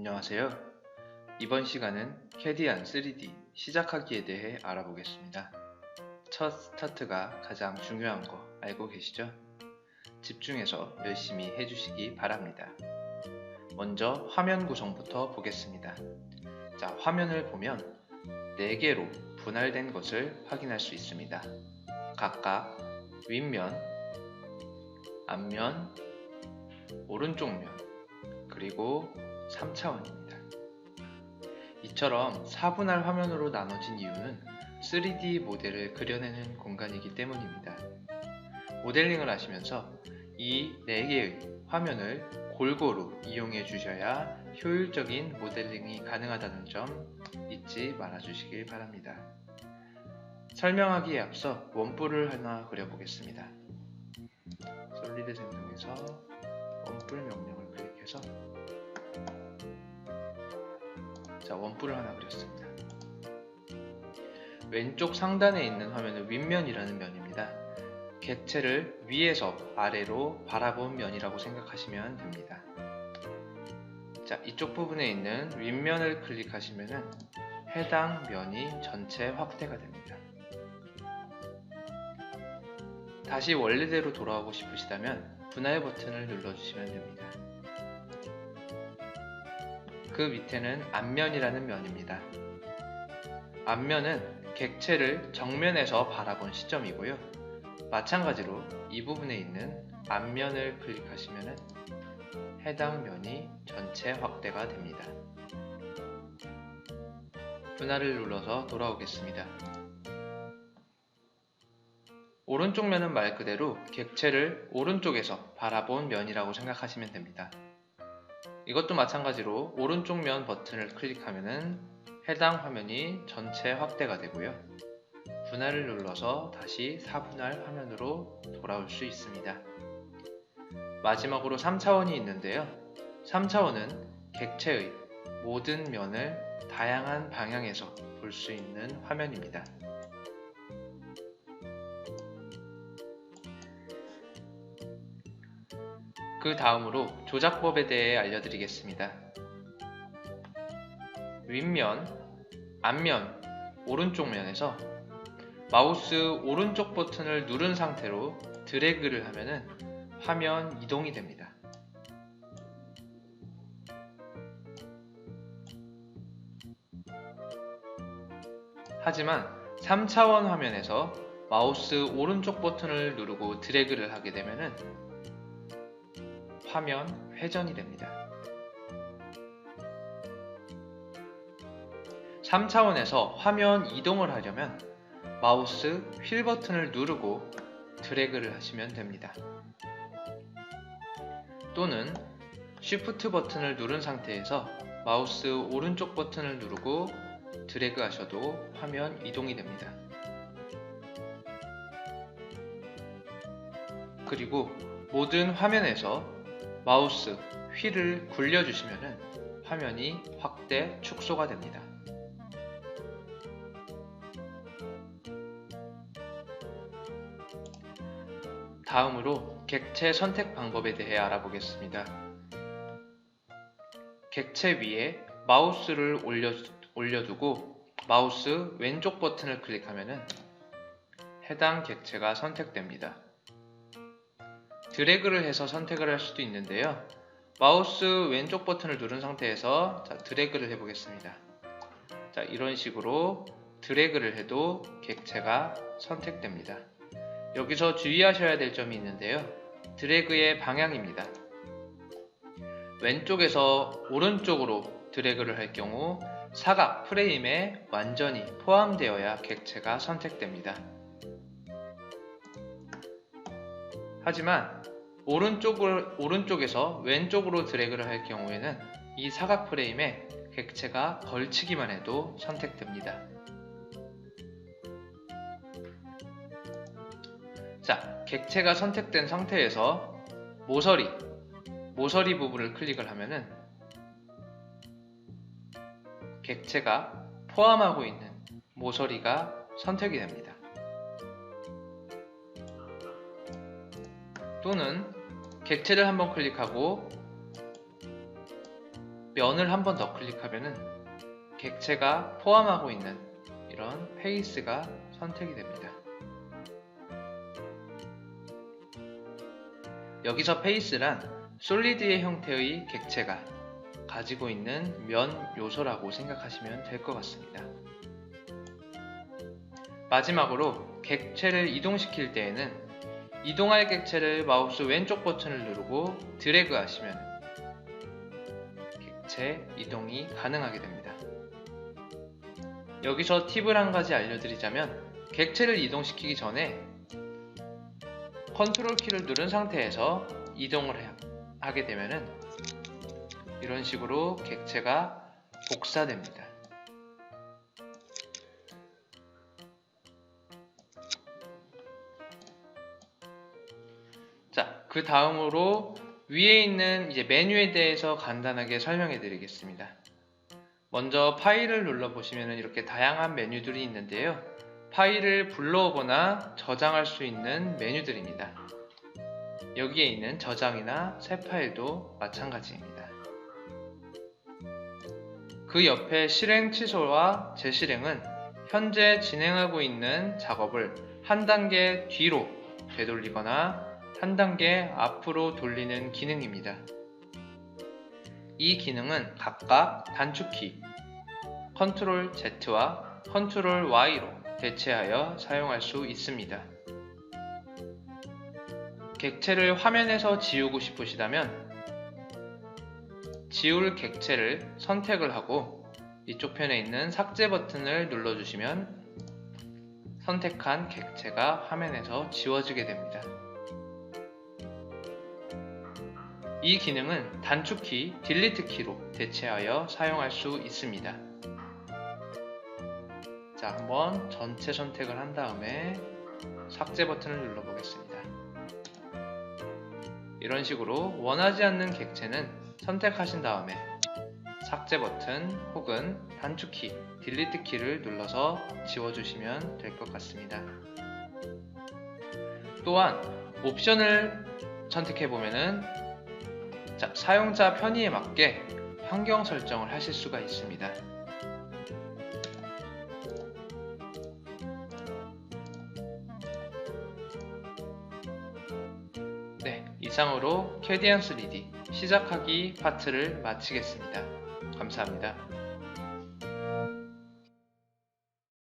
안녕하세요. 이번 시간은 캐디안 3D 시작하기에 대해 알아보겠습니다. 첫 스타트가 가장 중요한 거 알고 계시죠? 집중해서 열심히 해주시기 바랍니다. 먼저 화면 구성부터 보겠습니다. 자, 화면을 보면 4개로 분할된 것을 확인할 수 있습니다. 각각 윗면, 앞면, 오른쪽 면, 그리고 3차원입니다. 이처럼 4분할 화면으로 나눠진 이유는 3D 모델을 그려내는 공간이기 때문입니다. 모델링을 하시면서 이 4개의 화면을 골고루 이용해 주셔야 효율적인 모델링이 가능하다는 점 잊지 말아 주시길 바랍니다. 설명하기에 앞서 원뿔을 하나 그려보겠습니다. 솔리드 생성에서 원뿔 명령을 클릭해서 자 원뿔을 하나 그렸습니다. 왼쪽 상단에 있는 화면은 윗면이라는 면입니다. 객체를 위에서 아래로 바라본 면이라고 생각하시면 됩니다. 자 이쪽 부분에 있는 윗면을 클릭하시면 해당 면이 전체 확대가 됩니다. 다시 원래대로 돌아오고 싶으시다면 분할 버튼을 눌러주시면 됩니다. 그 밑에는 앞면이라는 면입니다. 앞면은 객체를 정면에서 바라본 시점이고요. 마찬가지로 이 부분에 있는 앞면을 클릭하시면 해당 면이 전체 확대가 됩니다. 분할을 눌러서 돌아오겠습니다. 오른쪽 면은 말 그대로 객체를 오른쪽에서 바라본 면이라고 생각하시면 됩니다. 이것도 마찬가지로 오른쪽 면 버튼을 클릭하면 해당 화면이 전체 확대가 되고요. 분할을 눌러서 다시 4분할 화면으로 돌아올 수 있습니다. 마지막으로 3차원이 있는데요. 3차원은 객체의 모든 면을 다양한 방향에서 볼 수 있는 화면입니다. 그 다음으로 조작법에 대해 알려드리겠습니다. 윗면, 앞면, 오른쪽 면에서 마우스 오른쪽 버튼을 누른 상태로 드래그를 하면 화면 이동이 됩니다. 하지만 3차원 화면에서 마우스 오른쪽 버튼을 누르고 드래그를 하게 되면 화면 회전이 됩니다. 3차원에서 화면 이동을 하려면 마우스 휠 버튼을 누르고 드래그를 하시면 됩니다. 또는 Shift 버튼을 누른 상태에서 마우스 오른쪽 버튼을 누르고 드래그 하셔도 화면 이동이 됩니다. 그리고 모든 화면에서 마우스 휠을 굴려주시면 화면이 확대, 축소가 됩니다. 다음으로 객체 선택 방법에 대해 알아보겠습니다. 객체 위에 마우스를 올려, 올려두고 마우스 왼쪽 버튼을 클릭하면 해당 객체가 선택됩니다. 드래그를 해서 선택을 할 수도 있는데요. 마우스 왼쪽 버튼을 누른 상태에서 자, 드래그를 해보겠습니다. 자, 이런 식으로 드래그를 해도 객체가 선택됩니다. 여기서 주의하셔야 될 점이 있는데요. 드래그의 방향입니다. 왼쪽에서 오른쪽으로 드래그를 할 경우 사각 프레임에 완전히 포함되어야 객체가 선택됩니다. 하지만 오른쪽을, 오른쪽에서 왼쪽으로 드래그를 할 경우에는 이 사각 프레임에 객체가 걸치기만 해도 선택됩니다. 자, 객체가 선택된 상태에서 모서리, 모서리 부분을 클릭을 하면은 객체가 포함하고 있는 모서리가 선택이 됩니다. 또는 객체를 한번 클릭하고 면을 한번 더 클릭하면은 객체가 포함하고 있는 이런 페이스가 선택이 됩니다. 여기서 페이스란 솔리드의 형태의 객체가 가지고 있는 면 요소라고 생각하시면 될 것 같습니다. 마지막으로 객체를 이동시킬 때에는 이동할 객체를 마우스 왼쪽 버튼을 누르고 드래그 하시면 객체 이동이 가능하게 됩니다. 여기서 팁을 한 가지 알려드리자면 객체를 이동시키기 전에 컨트롤 키를 누른 상태에서 이동을 해- 하게 되면은 이런 식으로 객체가 복사됩니다. 자, 그 다음으로 위에 있는 이제 메뉴에 대해서 간단하게 설명해 드리겠습니다. 먼저 파일을 눌러 보시면 이렇게 다양한 메뉴들이 있는데요. 파일을 불러오거나 저장할 수 있는 메뉴들입니다. 여기에 있는 저장이나 새 파일도 마찬가지입니다. 그 옆에 실행 취소와 재실행은 현재 진행하고 있는 작업을 한 단계 뒤로 되돌리거나 한 단계 앞으로 돌리는 기능입니다. 이 기능은 각각 단축키 컨트롤 Z와 컨트롤 Y로 대체하여 사용할 수 있습니다. 객체를 화면에서 지우고 싶으시다면 지울 객체를 선택을 하고 이쪽 편에 있는 삭제 버튼을 눌러주시면 선택한 객체가 화면에서 지워지게 됩니다. 이 기능은 단축키 딜리트 키로 대체하여 사용할 수 있습니다. 자, 한번 전체 선택을 한 다음에 삭제 버튼을 눌러 보겠습니다. 이런 식으로 원하지 않는 객체는 선택하신 다음에 삭제 버튼 혹은 단축키 딜리트 키를 눌러서 지워주시면 될 것 같습니다. 또한 옵션을 선택해 보면 은 자, 사용자 편의에 맞게 환경 설정을 하실 수가 있습니다. 네, 이상으로 캐디언 3D 시작하기 파트를 마치겠습니다. 감사합니다.